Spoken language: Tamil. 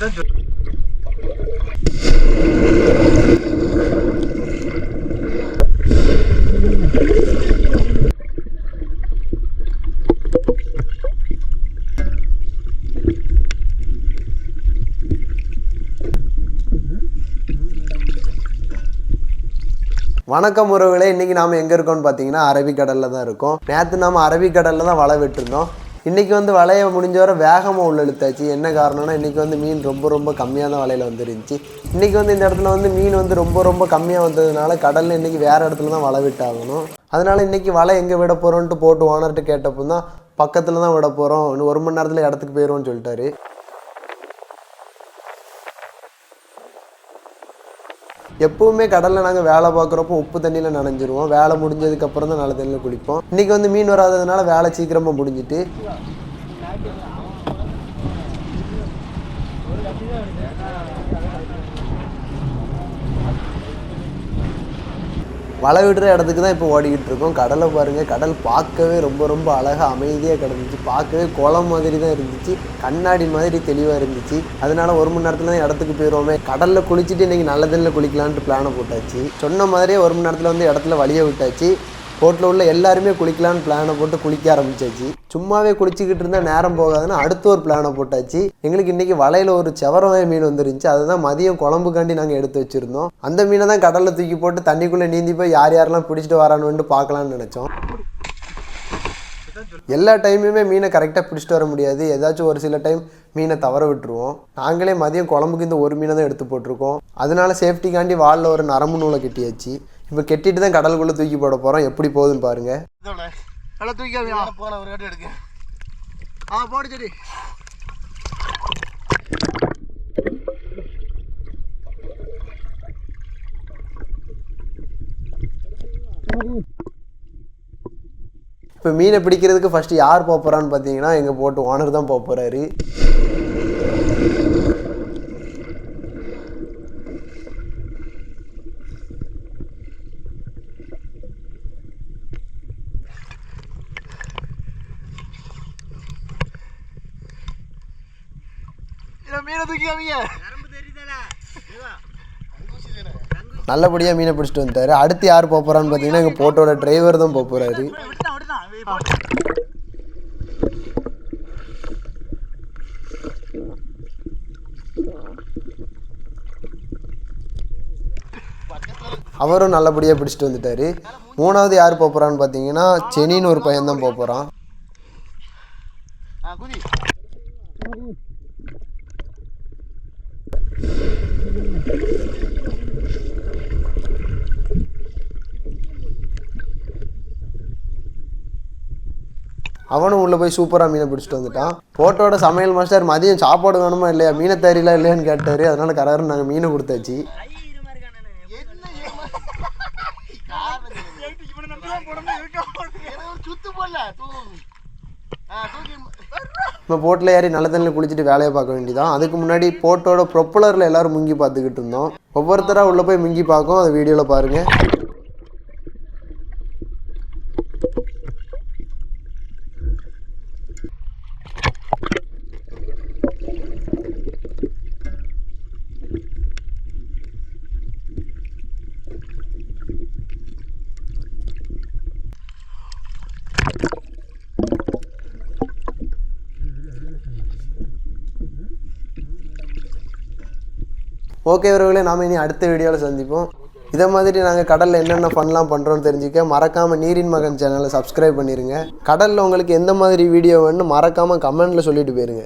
வணக்கம் உறவுகளே இன்றைக்கி நாம் எங்கே இருக்கோம்னு பார்த்தீங்கன்னா அரபிக்கடலில் தான் இருக்கோம். நேற்று நாம் அரபிக்கடலில் தான் வலை விட்டுருந்தோம். இன்றைக்கி வந்து வலையை முடிஞ்ச வரை வேகமாக உள்ள இழுத்தாச்சு. என்ன காரணம்னா இன்றைக்கி வந்து மீன் ரொம்ப ரொம்ப கம்மியாக தான் வலையில் வந்துருந்துச்சு. இன்றைக்கி வந்து இந்த இடத்துல வந்து மீன் வந்து ரொம்ப ரொம்ப கம்மியாக வந்ததுனால கடலில் இன்றைக்கி வேறு இடத்துல தான் வலை விட்டாகணும். அதனால் இன்றைக்கி வலை எங்கே விட போகிறோன்ட்டு போட்டு ஓனர்கிட்ட கேட்டப்போ தான் பக்கத்தில் தான் விட போகிறோம் இன்னும் ஒரு மணி நேரத்தில் இடத்துக்கு போயிடுவோம்னு சொல்லிட்டாரு. எப்பவுமே கடலில் நாங்கள் வேலை பார்க்குறப்போ உப்பு தண்ணியில் நனைஞ்சிருவோம். வேலை முடிஞ்சதுக்கப்புறம் தான் நல்ல தண்ணியில் குளிப்போம். இன்றைக்கி வந்து மீன் வராததுனால வேலை சீக்கிரமாக முடிஞ்சிட்டு. வலை விடுற இடத்துக்கு தான் இப்போ ஓடிக்கிட்டு இருக்கோம். கடலை பாருங்கள் கடல் பார்க்கவே ரொம்ப ரொம்ப அழகாக அமைதியாக கிடந்துச்சு. பார்க்கவே குளம் மாதிரி தான் இருந்துச்சு. கண்ணாடி மாதிரி தெளிவாக இருந்துச்சு. அதனால ஒரு மணி நேரத்தில் தான் இடத்துக்கு போயிடுவோமே கடலில் குளிச்சுட்டு இன்றைக்கி நல்ல தண்ணியில் குளிக்கலான்ட்டு பிளானை போட்டாச்சு. சொன்ன மாதிரியே ஒரு மணி நேரத்தில் வந்து இடத்துல வழியை விட்டாச்சு. போட்டில் உள்ள எல்லாருமே குளிக்கலான்னு பிளானை போட்டு குளிக்க ஆரம்பிச்சாச்சு. சும்மாவே குளிச்சுக்கிட்டு இருந்தால் நேரம் போகாதுன்னு அடுத்த ஒரு பிளானை போட்டாச்சு. எங்களுக்கு இன்றைக்கி வலையில் ஒரு செவரவாய மீன் வந்துருந்துச்சு. அதை தான் மதியம் குழம்புக்காண்டி நாங்கள் எடுத்து வச்சுருந்தோம். அந்த மீனை தான் கடலில் தூக்கி போட்டு தண்ணிக்குள்ளே நீந்தி போய் யார் யாரெல்லாம் பிடிச்சிட்டு வரானுன்ட்டு பார்க்கலான்னு நினச்சோம். எல்லா டைமுமே மீனை கரெக்டாக பிடிச்சிட்டு வர முடியாது. ஏதாச்சும் ஒரு சில டைம் மீனை தவற விட்டுருவோம். நாங்களே மதியம் குழம்புக்கு இந்த ஒரு மீனை தான் எடுத்து போட்டிருக்கோம். அதனால சேஃப்டிக்காண்டி வாலில் ஒரு நரம்பு நூலை கட்டியாச்சு. இப்போ கெட்டிட்டு தான் கடலுக்குள்ளே தூக்கி போட போகிறோம் எப்படி போகுதுன்னு பாருங்க. நல்லா தூக்கிக்காமியா போன ஒரு கட்டு எடுக்க ஆ போடு சரி இப்போ மீனை பிடிக்கிறதுக்கு ஃபஸ்ட்டு யார் போக போகிறான்னு பார்த்தீங்கன்னா எங்கள் போட்டு ஓனர் தான் போக போகிறாரு இல்லை மீனை தூக்கிக்காமிங்க நல்லபடியாக மீனை பிடிச்சிட்டு வந்துட்டாரு அடுத்து யார் போக போகிறான்னு பார்த்தீங்கன்னா எங்கள் போட்டோட டிரைவர் தான் போக போகிறாரு அவரும் நல்லபடியாக பிடிச்சிட்டு வந்துட்டாரு. மூணாவது யார் போக போகிறான்னு பார்த்தீங்கன்னா செனின்னு ஒரு பையன் தான் போக போகிறான் ஆ குதி அவனும் உள்ளே போய் சூப்பராக மீனை பிடிச்சிட்டு வந்துட்டான். போட்டோட சமையல் மாஸ்டர் மதியம் சாப்பாடு வேணுமா இல்லையா? மீனை தரீங்களா இல்லையான்னு கேட்டார். அதனால கராரு நாங்கள் மீனை கொடுத்தாச்சு. சுத்து போடல. தூ தூக்கி நம்ம போட்டில் ஏறி நல்ல தண்ணியில் குளிச்சுட்டு வேலையை பார்க்க வேண்டியதான் அதுக்கு முன்னாடி போட்டோட ப்ரொப்பலரில் எல்லோரும் முங்கி பார்த்துக்கிட்டு இருந்தோம். ஒவ்வொருத்தராக உள்ளே போய் முங்கி பார்க்கும் அதை வீடியோவில் பாருங்கள் ஓகே உறவுகளே நாம் இனி அடுத்த வீடியோவில் சந்திப்போம். இதை மாதிரி நாங்கள் கடலில் என்னென்ன பண்ணலாம் பண்ணுறோன்னு தெரிஞ்சுக்க மறக்காமல் நீரின் மகன் சேனலை சப்ஸ்கிரைப் பண்ணிடுங்க கடலில் உங்களுக்கு எந்த மாதிரி வீடியோ வேணும்னு மறக்காமல் கமெண்ட்டில் சொல்லிட்டு போயிருங்க.